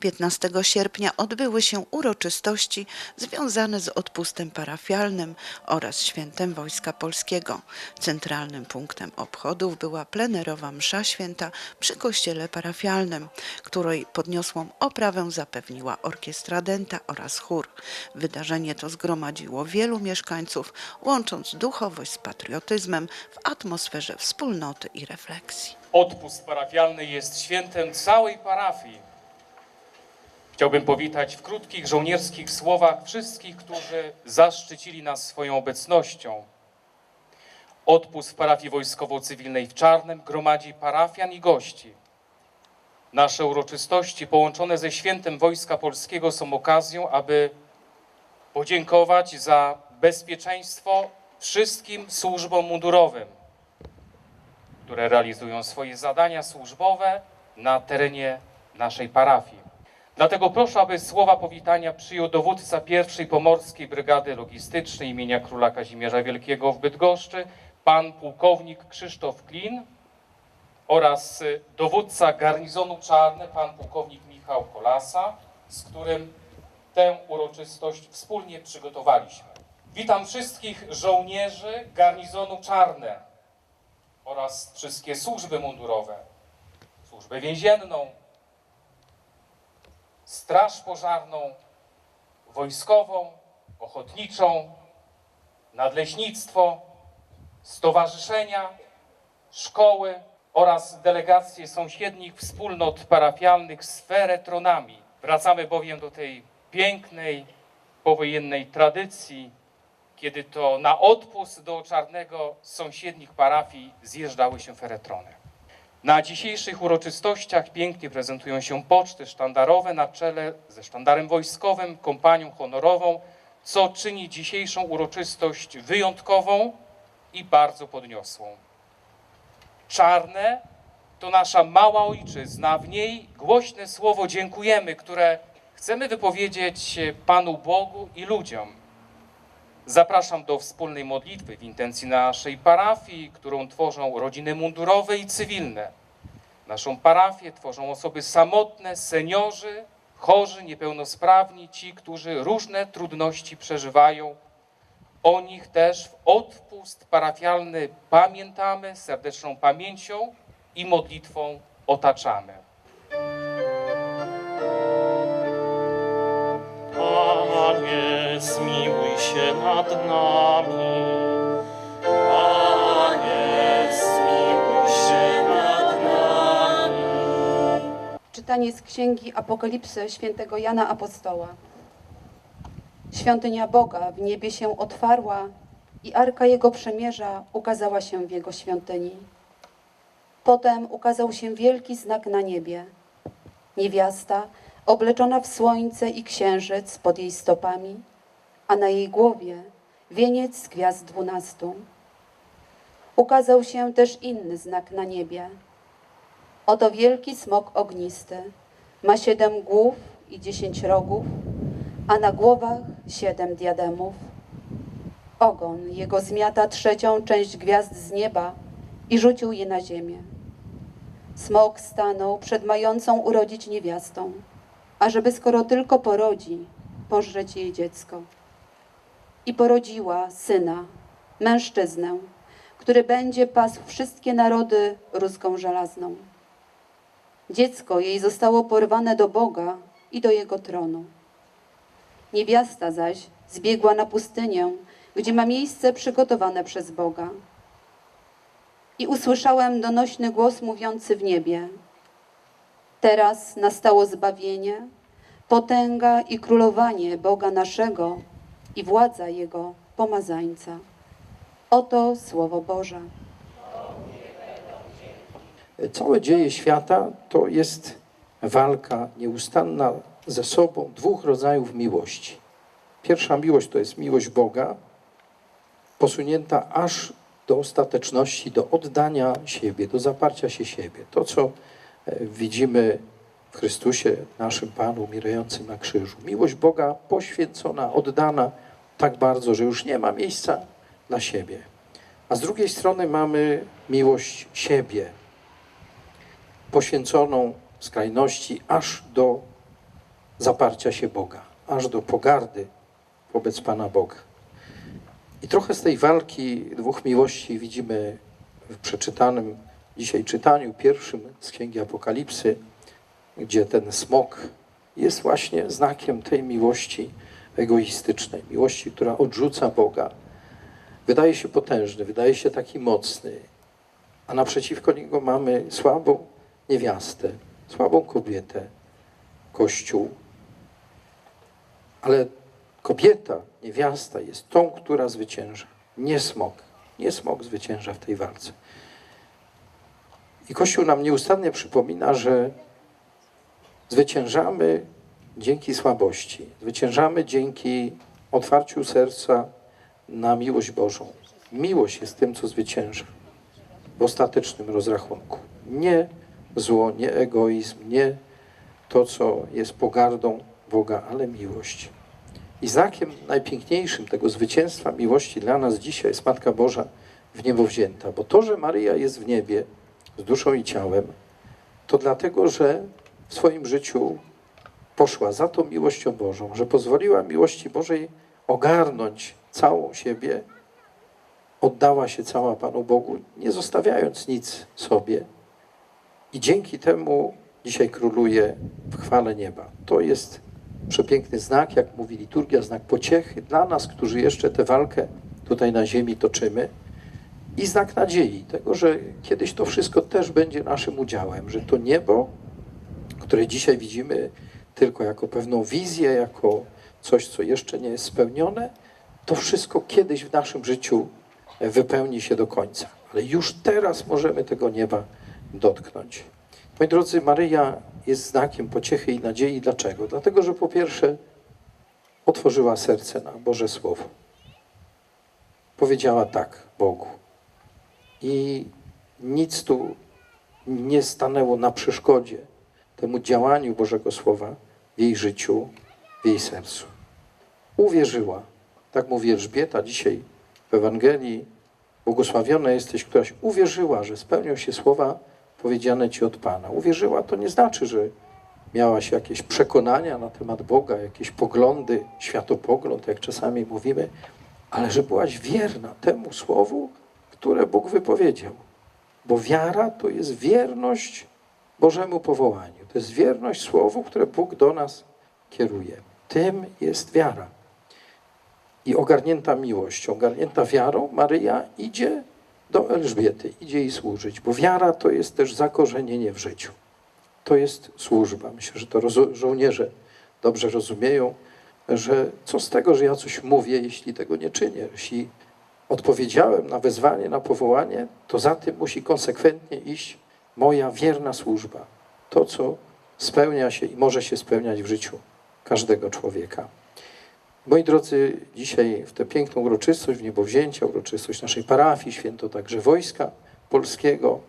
15 sierpnia odbyły się uroczystości związane z odpustem parafialnym oraz świętem Wojska Polskiego. Centralnym punktem obchodów była plenerowa msza święta przy kościele parafialnym, której podniosłą oprawę zapewniła orkiestra denta oraz chór. Wydarzenie to zgromadziło wielu mieszkańców, łącząc duchowość z patriotyzmem w atmosferze wspólnoty i refleksji. Odpust parafialny jest świętem całej parafii. Chciałbym powitać w krótkich żołnierskich słowach wszystkich, którzy zaszczycili nas swoją obecnością. Odpust w parafii wojskowo-cywilnej w Czarnem gromadzi parafian i gości. Nasze uroczystości połączone ze świętem Wojska Polskiego są okazją, aby podziękować za bezpieczeństwo wszystkim służbom mundurowym które realizują swoje zadania służbowe na terenie naszej parafii. Dlatego proszę, aby słowa powitania przyjął dowódca pierwszej Pomorskiej Brygady Logistycznej imienia Króla Kazimierza Wielkiego w Bydgoszczy, pan pułkownik Krzysztof Klin oraz y, dowódca garnizonu Czarne, pan pułkownik Michał Kolasa, z którym tę uroczystość wspólnie przygotowaliśmy. Witam wszystkich żołnierzy garnizonu Czarne oraz wszystkie służby mundurowe, służbę więzienną, straż pożarną, wojskową, ochotniczą, nadleśnictwo, stowarzyszenia, szkoły oraz delegacje sąsiednich wspólnot parafialnych z feretronami. Wracamy bowiem do tej pięknej powojennej tradycji, kiedy to na odpust do Czarnego z sąsiednich parafii zjeżdżały się feretrony. Na dzisiejszych uroczystościach pięknie prezentują się poczty sztandarowe na czele ze sztandarem wojskowym, kompanią honorową, co czyni dzisiejszą uroczystość wyjątkową i bardzo podniosłą. Czarne to nasza mała ojczyzna, w niej głośne słowo dziękujemy, które chcemy wypowiedzieć Panu Bogu i ludziom. Zapraszam do wspólnej modlitwy w intencji naszej parafii, którą tworzą rodziny mundurowe i cywilne. Naszą parafię tworzą osoby samotne, seniorzy, chorzy, niepełnosprawni, ci, którzy różne trudności przeżywają. O nich też w odpust parafialny pamiętamy, serdeczną pamięcią i modlitwą otaczamy. Panie, zmiłuj się nad nami. Panie, zmiłuj się nad nami. Czytanie z Księgi Apokalipsy świętego Jana Apostoła. Świątynia Boga w niebie się otwarła i Arka Jego Przemierza ukazała się w Jego świątyni. Potem ukazał się wielki znak na niebie. Niewiasta obleczona w słońce i księżyc pod jej stopami, a na jej głowie wieniec z gwiazd dwunastu. Ukazał się też inny znak na niebie. Oto wielki smok ognisty. Ma siedem głów i dziesięć rogów, a na głowach siedem diademów. Ogon jego zmiata trzecią część gwiazd z nieba i rzucił je na ziemię. Smok stanął przed mającą urodzić niewiastą, ażeby skoro tylko porodzi, pożreć jej dziecko. I porodziła syna, mężczyznę, który będzie pasł wszystkie narody ruską żelazną. Dziecko jej zostało porwane do Boga i do jego tronu. Niewiasta zaś zbiegła na pustynię, gdzie ma miejsce przygotowane przez Boga. I usłyszałem donośny głos mówiący w niebie: Teraz nastało zbawienie, potęga i królowanie Boga naszego i władza Jego pomazańca. Oto Słowo Boże. Całe dzieje świata to jest walka nieustanna ze sobą dwóch rodzajów miłości. Pierwsza miłość to jest miłość Boga, posunięta aż do ostateczności, do oddania siebie, do zaparcia się siebie. To, co e, widzimy w Chrystusie, naszym Panu, umierającym na krzyżu. Miłość Boga poświęcona, oddana tak bardzo, że już nie ma miejsca dla siebie. A z drugiej strony mamy miłość siebie, poświęconą skrajności aż do zaparcia się Boga, aż do pogardy wobec Pana Boga. I trochę z tej walki dwóch miłości widzimy w przeczytanym dzisiaj czytaniu pierwszym z Księgi Apokalipsy, gdzie ten smok jest właśnie znakiem tej miłości egoistycznej, miłości, która odrzuca Boga. Wydaje się potężny, wydaje się taki mocny, a naprzeciwko niego mamy słabą niewiastę, słabą kobietę, Kościół. Ale kobieta, niewiasta jest tą, która zwycięża. Nie smok. Nie smok zwycięża w tej walce. I Kościół nam nieustannie przypomina, że zwyciężamy dzięki słabości. Zwyciężamy dzięki otwarciu serca na miłość Bożą. Miłość jest tym, co zwycięża w ostatecznym rozrachunku. Nie zło, nie egoizm, nie to, co jest pogardą Boga, ale miłość. I znakiem najpiękniejszym tego zwycięstwa miłości dla nas dzisiaj jest Matka Boża w niebo wzięta. Bo to, że Maryja jest w niebie z duszą i ciałem, to dlatego, że w swoim życiu poszła za tą miłością Bożą, że pozwoliła miłości Bożej ogarnąć całą siebie, oddała się cała Panu Bogu, nie zostawiając nic sobie. I dzięki temu dzisiaj króluje w chwale nieba. To jest przepiękny znak, jak mówi liturgia, znak pociechy dla nas, którzy jeszcze tę walkę tutaj na ziemi toczymy i znak nadziei, tego, że kiedyś to wszystko też będzie naszym udziałem, że to niebo, które dzisiaj widzimy tylko jako pewną wizję, jako coś, co jeszcze nie jest spełnione, to wszystko kiedyś w naszym życiu wypełni się do końca. Ale już teraz możemy tego nieba dotknąć. Moi drodzy, Maryja jest znakiem pociechy i nadziei. Dlaczego? Dlatego, że po pierwsze otworzyła serce na Boże Słowo. Powiedziała tak Bogu. I nic tu nie stanęło na przeszkodzie temu działaniu Bożego Słowa w jej życiu, w jej sercu. Uwierzyła. Tak mówi Elżbieta dzisiaj w Ewangelii. Błogosławiona jesteś, któraś uwierzyła, że spełnią się słowa powiedziane ci od Pana. Uwierzyła to nie znaczy, że miałaś jakieś przekonania na temat Boga, jakieś poglądy, światopogląd, jak czasami mówimy, ale że byłaś wierna temu słowu, które Bóg wypowiedział. Bo wiara to jest wierność Bożemu powołaniu. To jest wierność słowu, które Bóg do nas kieruje. Tym jest wiara. I ogarnięta miłością, ogarnięta wiarą, Maryja idzie do Elżbiety, idzie jej służyć, bo wiara to jest też zakorzenienie w życiu. To jest służba. Myślę, że to żołnierze dobrze rozumieją, że co z tego, że ja coś mówię, jeśli tego nie czynię. Jeśli odpowiedziałem na wezwanie, na powołanie, to za tym musi konsekwentnie iść moja wierna służba. To, co spełnia się i może się spełniać w życiu każdego człowieka. Moi drodzy, dzisiaj w tę piękną uroczystość, w niebowzięcia, uroczystość naszej parafii, święto także Wojska Polskiego,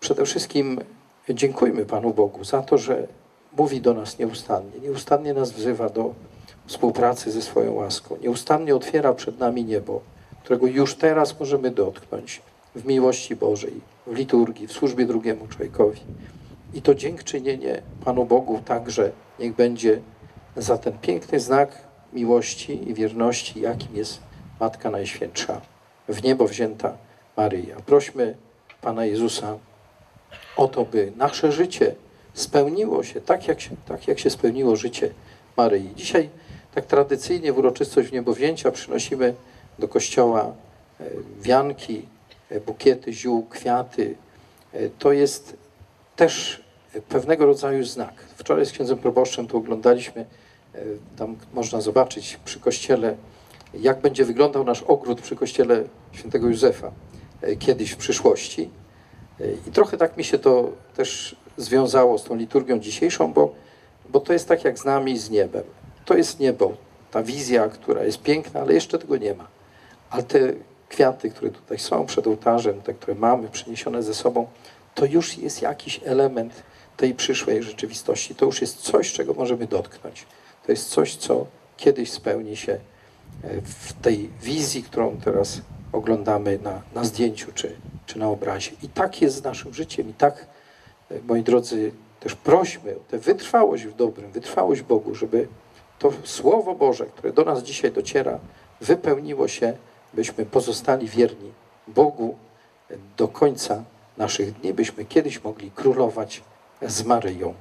przede wszystkim dziękujmy Panu Bogu za to, że mówi do nas nieustannie, nieustannie nas wzywa do współpracy ze swoją łaską, nieustannie otwiera przed nami niebo, którego już teraz możemy dotknąć w miłości Bożej, w liturgii, w służbie drugiemu człowiekowi. I to dziękczynienie Panu Bogu także niech będzie za ten piękny znak miłości i wierności, jakim jest Matka Najświętsza, w niebo wzięta Maryja. Prośmy Pana Jezusa o to, by nasze życie spełniło się tak, jak się, tak jak się spełniło życie Maryi. Dzisiaj tak tradycyjnie w uroczystość w niebo wzięcia przynosimy do kościoła e, wianki, e, bukiety ziół, kwiaty. E, To jest też pewnego rodzaju znak. Wczoraj z księdzem proboszczem to oglądaliśmy. E, Tam można zobaczyć przy kościele, jak będzie wyglądał nasz ogród przy kościele świętego Józefa e, kiedyś w przyszłości. E, I trochę tak mi się to też związało z tą liturgią dzisiejszą, bo, bo to jest tak jak z nami z niebem. To jest niebo, ta wizja, która jest piękna, ale jeszcze tego nie ma. Ale te kwiaty, które tutaj są przed ołtarzem, te, które mamy przyniesione ze sobą, to już jest jakiś element tej przyszłej rzeczywistości. To już jest coś, czego możemy dotknąć. To jest coś, co kiedyś spełni się e, w tej wizji, którą teraz oglądamy na, na zdjęciu czy, czy na obrazie. I tak jest z naszym życiem. I tak, e, moi drodzy, też prośmy o tę wytrwałość w dobrym, wytrwałość Bogu, żeby to Słowo Boże, które do nas dzisiaj dociera, wypełniło się, byśmy pozostali wierni Bogu do końca naszych dni, byśmy kiedyś mogli królować z Maryją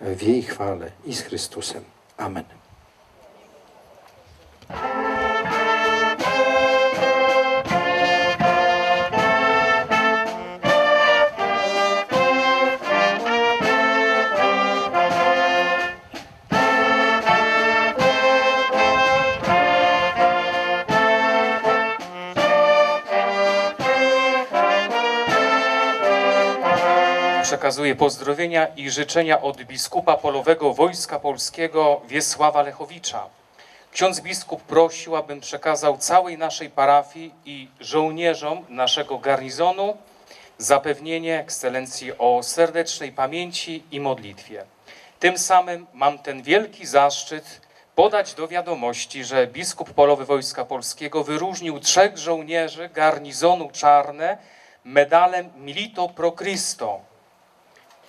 w jej chwale i z Chrystusem. Amen. Przekazuję pozdrowienia i życzenia od biskupa polowego Wojska Polskiego Wiesława Lechowicza. Ksiądz biskup prosił, abym przekazał całej naszej parafii i żołnierzom naszego garnizonu zapewnienie ekscelencji o serdecznej pamięci i modlitwie. Tym samym mam ten wielki zaszczyt podać do wiadomości, że biskup polowy Wojska Polskiego wyróżnił trzech żołnierzy garnizonu Czarne medalem Milito Pro Cristo.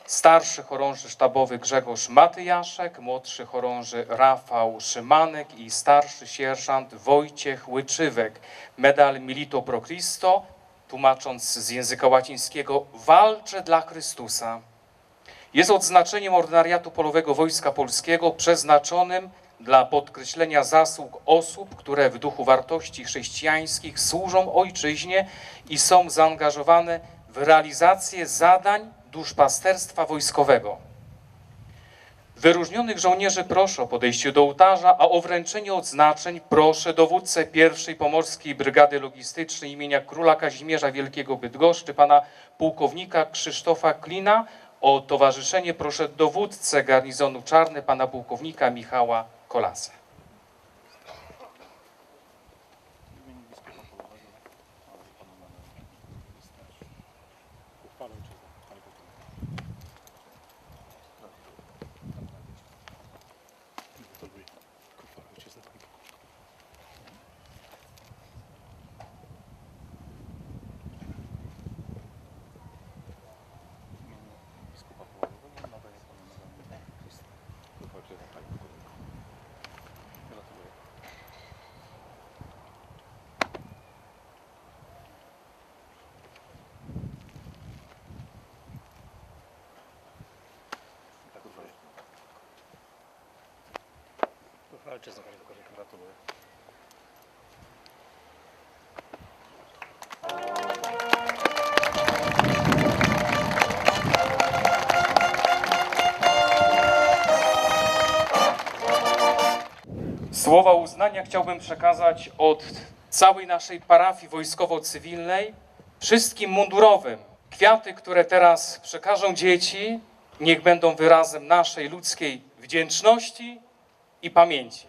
Starszy chorąży sztabowy Grzegorz Matyjaszek, młodszy chorąży Rafał Szymanek i starszy sierżant Wojciech Łyczywek. Medal Milito Pro Cristo, tłumacząc z języka łacińskiego, walczę dla Chrystusa. Jest odznaczeniem ordynariatu polowego Wojska Polskiego przeznaczonym dla podkreślenia zasług osób, które w duchu wartości chrześcijańskich służą ojczyźnie i są zaangażowane w realizację zadań duszpasterstwa wojskowego. Wyróżnionych żołnierzy proszę o podejście do ołtarza, a o wręczenie odznaczeń proszę dowódcę pierwszej Pomorskiej Brygady Logistycznej imienia Króla Kazimierza Wielkiego Bydgoszczy, pana pułkownika Krzysztofa Klina. O towarzyszenie proszę dowódcę garnizonu Czarny, pana pułkownika Michała Kolasa. Ojczyzna, gratuluję. Słowa uznania chciałbym przekazać od całej naszej parafii wojskowo-cywilnej wszystkim mundurowym. Kwiaty, które teraz przekażą dzieci, niech będą wyrazem naszej ludzkiej wdzięczności i pamięci.